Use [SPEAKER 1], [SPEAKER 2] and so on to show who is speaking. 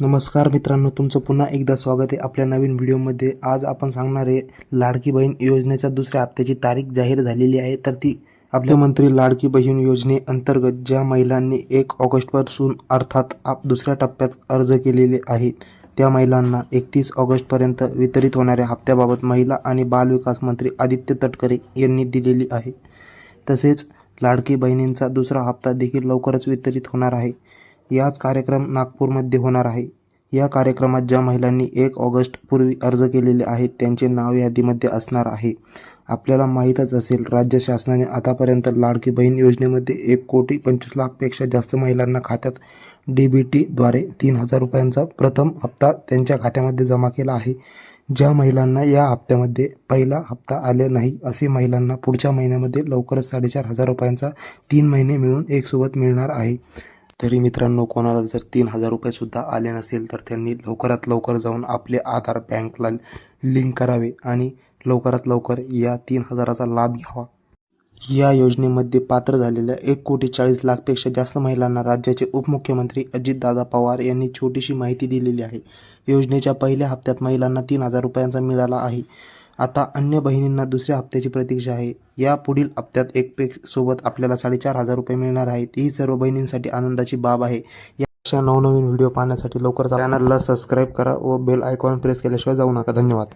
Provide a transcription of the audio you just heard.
[SPEAKER 1] नमस्कार मित्रांनो तुमचं पुन्हा एकदा स्वागत आहे आपल्या नवीन व्हिडिओमध्ये. आज आपण सांगणार आहे लाडकी बहीण योजनेच्या दुसऱ्या हप्त्याची तारीख जाहीर झालेली आहे. तर ती आपल्या मंत्री लाडकी बहीण योजनेअंतर्गत ज्या महिलांनी एक ऑगस्टपासून अर्थात आप दुसऱ्या टप्प्यात अर्ज केलेले आहेत त्या महिलांना एकतीस ऑगस्टपर्यंत वितरित होणाऱ्या हप्त्याबाबत महिला आणि बालविकास मंत्री आदित्य तटकरे यांनी दिलेली आहे. तसेच लाडकी बहिणींचा दुसरा हप्ता देखील लवकरच वितरित होणार आहे. याच कार्यक्रम नागपूरमध्ये होणार आहे. या कार्यक्रमात ज्या महिलांनी एक ऑगस्ट पूर्वी अर्ज केलेले आहेत त्यांचे नाव यादीमध्ये असणार आहे. आपल्याला माहीतच असेल राज्य शासनाने आतापर्यंत लाडकी बहीण योजनेमध्ये एक कोटी पंचवीस लाखपेक्षा जास्त महिलांना खात्यात डी बी टीद्वारे तीन हजार रुपयांचा प्रथम हप्ता त्यांच्या खात्यामध्ये जमा केला आहे. ज्या महिलांना या हप्त्यामध्ये पहिला हप्ता आले नाही असे महिलांना पुढच्या महिन्यामध्ये लवकरच साडेचार हजार रुपयांचा तीन महिने मिळून एकसोबत मिळणार आहे. तरी मित्रांनो कोणाला जर तीन हजार रुपयेसुद्धा आले नसेल तर त्यांनी लवकरात लवकर जाऊन आपले आधार बँकला लिंक करावे आणि लवकरात लवकर या तीन हजाराचा लाभ घ्यावा. या योजनेमध्ये पात्र झालेल्या एक कोटी चाळीस लाखपेक्षा जास्त महिलांना राज्याचे उपमुख्यमंत्री अजितदादा पवार यांनी छोटीशी माहिती दिलेली आहे. योजनेच्या पहिल्या हप्त्यात महिलांना तीन हजार रुपयांचा मिळाला आहे. आता अन्य बहिणींना दुसऱ्या हप्त्याची प्रतीक्षा आहे. या पुढील हप्त्यात एक पेक सोबत आपल्याला साडेचार हजार रुपये मिळणार आहेत. ही सर्व बहिणींसाठी आनंदाची बाब आहे. या अशा नवनवीन व्हिडिओ पाहण्यासाठी लवकरच चॅनलला सबस्क्राईब करा व बेल आयकॉन प्रेस केल्याशिवाय जाऊ नका. धन्यवाद.